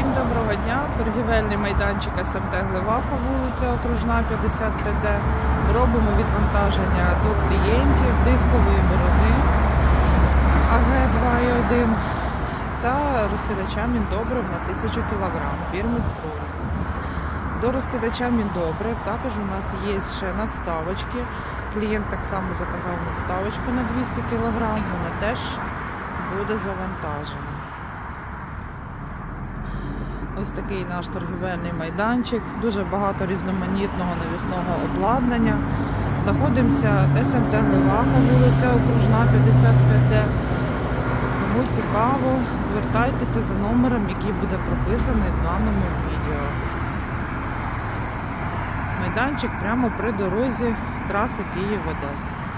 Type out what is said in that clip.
Всім доброго дня! Торгівельний майданчик СМТ Гливаха, вулиця Окружна, 55D. Робимо відвантаження до клієнтів дискової борони АГ-2,1 та розкидача міндобрив на 1000 кг фірми Строй. До розкидача міндобрив також у нас є ще надставочки. Клієнт так само заказав надставочку на 200 кг, вона теж буде завантажена. Ось такий наш торгівельний майданчик, дуже багато різноманітного навісного обладнання. Знаходимося СМТ Гливаха, вулиця Окружна, 55D. Кому цікаво, звертайтеся за номером, який буде прописаний в даному відео. Майданчик прямо при дорозі траси Київ-Одеса.